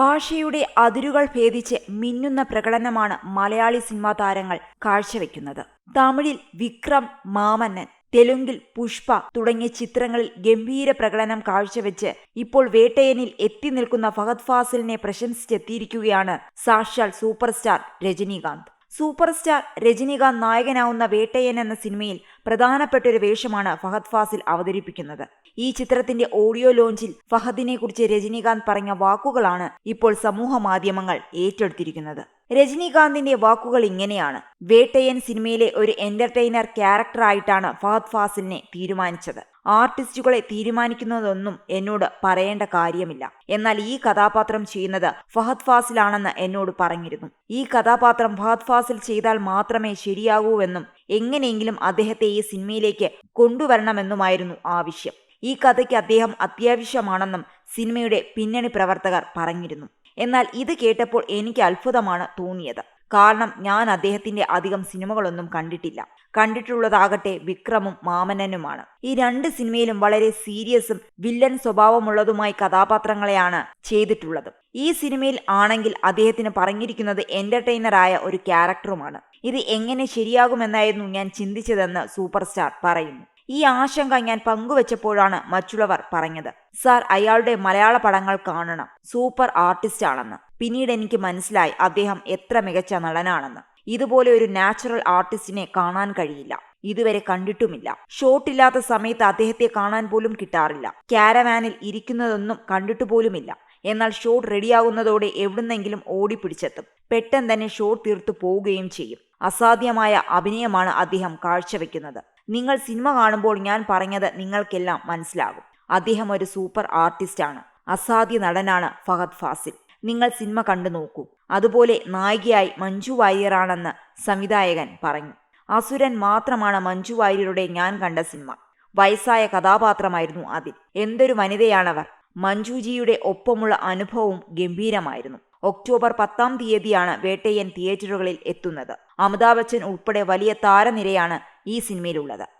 ഭാഷയുടെ അതിരുകൾ ഭേദിച്ച് മിന്നുന്ന പ്രകടനമാണ് മലയാളി സിനിമാ താരങ്ങൾ കാഴ്ചവെക്കുന്നത്. തമിഴിൽ വിക്രം മാമന്നൻ തെലുങ്കിൽ പുഷ്പ തുടങ്ങിയ ചിത്രങ്ങളിൽ ഗംഭീര പ്രകടനം കാഴ്ചവെച്ച് ഇപ്പോൾ വേട്ടയനിൽ എത്തി നിൽക്കുന്ന ഫഹദ് ഫാസിലിനെ പ്രശംസിച്ചെത്തിയിരിക്കുകയാണ് സാക്ഷാൽ super star Rajinikanth. Super star Rajinikanth നായകനാവുന്ന Vettaiyan എന്ന സിനിമയിൽ പ്രധാനപ്പെട്ട ഒരു വേഷമാണ് ഫഹദ് ഫാസിൽ അവതരിപ്പിക്കുന്നത്. ഈ ചിത്രത്തിന്റെ ഓഡിയോ ലോഞ്ചിൽ ഫഹദിനെ കുറിച്ച് രജനീകാന്ത് പറഞ്ഞ വാക്കുകളാണ് ഇപ്പോൾ സമൂഹ മാധ്യമങ്ങൾ ഏറ്റെടുത്തിരിക്കുന്നത്. രജനീകാന്തിന്റെ വാക്കുകൾ ഇങ്ങനെയാണ്. വേട്ടയൻ സിനിമയിലെ ഒരു എന്റർടൈനർ ക്യാരക്ടറായിട്ടാണ് ഫഹദ് ഫാസിലിനെ തീരുമാനിച്ചത്. ആർട്ടിസ്റ്റുകളെ തീരുമാനിക്കുന്നതൊന്നും എന്നോട് പറയേണ്ട കാര്യമില്ല. എന്നാൽ ഈ കഥാപാത്രം ചെയ്യുന്നത് ഫഹദ് ഫാസിലാണെന്ന് എന്നോട് പറഞ്ഞിരുന്നു. ഈ കഥാപാത്രം ഫഹദ് ഫാസിൽ ചെയ്താൽ മാത്രമേ ശരിയാകൂവെന്നും എങ്ങനെയെങ്കിലും അദ്ദേഹത്തെ ഈ സിനിമയിലേക്ക് കൊണ്ടുവരണമെന്നുമായിരുന്നു ആവശ്യം. ഈ കഥയ്ക്ക് അദ്ദേഹം അത്യാവശ്യമാണെന്നും സിനിമയുടെ പിന്നണി പ്രവർത്തകർ പറഞ്ഞിരുന്നു. എന്നാൽ ഇത് കേട്ടപ്പോൾ എനിക്ക് അത്ഭുതമാണ് തോന്നിയത്. കാരണം ഞാൻ അദ്ദേഹത്തിന്റെ അധികം സിനിമകളൊന്നും കണ്ടിട്ടില്ല. കണ്ടിട്ടുള്ളതാകട്ടെ വിക്രമും മാമനനുമാണ് ഈ രണ്ട് സിനിമയിലും വളരെ സീരിയസും വില്ലൻ സ്വഭാവമുള്ളതുമായി കഥാപാത്രങ്ങളെയാണ് ചെയ്തിട്ടുള്ളത്. ഈ സിനിമയിൽ ആണെങ്കിൽ അദ്ദേഹത്തിന് പറഞ്ഞിരിക്കുന്നത് എന്റർടൈനറായ ഒരു ക്യാരക്ടറുമാണ്. ഇത് എങ്ങനെ ശരിയാകുമെന്നായിരുന്നു ഞാൻ ചിന്തിച്ചതെന്ന് സൂപ്പർ സ്റ്റാർ പറയുന്നു. ഈ ആശങ്ക ഞാൻ പങ്കുവച്ചപ്പോഴാണ് മറ്റുള്ളവർ പറഞ്ഞത്. സാർ അയാളുടെ മലയാള പടങ്ങൾ കാണണം. സൂപ്പർ ആർട്ടിസ്റ്റ് ആണെന്ന്. പിന്നീട് എനിക്ക് മനസ്സിലായി അദ്ദേഹം എത്ര മികച്ച നടനാണെന്ന്. ഇതുപോലെ ഒരു നാച്ചുറൽ ആർട്ടിസ്റ്റിനെ കാണാൻ കഴിയില്ല. ഇതുവരെ കണ്ടിട്ടുമില്ല. ഷോട്ടില്ലാത്ത സമയത്ത് അദ്ദേഹത്തെ കാണാൻ പോലും കിട്ടാറില്ല. ക്യാരവാനിൽ ഇരിക്കുന്നതൊന്നും കണ്ടിട്ടു പോലുമില്ല. എന്നാൽ ഷോട്ട് റെഡിയാകുന്നതോടെ എവിടുന്നെങ്കിലും ഓടിപ്പിടിച്ചെത്തും. പെട്ടെന്ന് തന്നെ ഷോട്ട് തീർത്തു പോവുകയും ചെയ്യും. അസാധ്യമായ അഭിനയമാണ് അദ്ദേഹം കാഴ്ചവെക്കുന്നത്. നിങ്ങൾ സിനിമ കാണുമ്പോൾ ഞാൻ പറഞ്ഞത് നിങ്ങൾക്കെല്ലാം മനസ്സിലാകും. അദ്ദേഹം ഒരു സൂപ്പർ ആർട്ടിസ്റ്റാണ് അസാധ്യ നടനാണ് ഫഹദ് ഫാസിൽ. നിങ്ങൾ സിനിമ കണ്ടു നോക്കൂ. അതുപോലെ നായികയായി മഞ്ജു വാര്യറാണെന്ന് സംവിധായകൻ പറഞ്ഞു. അസുരൻ മാത്രമാണ് മഞ്ജു വാര്യരുടെ ഞാൻ കണ്ട സിനിമ. വയസ്സായ കഥാപാത്രമായിരുന്നു അതിൽ എന്തൊരു വനിതയാണവർ. മഞ്ജുജിയുടെ ഒപ്പമുള്ള അനുഭവവും ഗംഭീരമായിരുന്നു. ഒക്ടോബർ പത്താം തീയതിയാണ് വേട്ടയ്യൻ തിയേറ്ററുകളിൽ എത്തുന്നത്. അമിതാഭ് ബച്ചൻ ഉൾപ്പെടെ വലിയ താരനിരയാണ് ഈ സിനിമയിലുള്ളത്.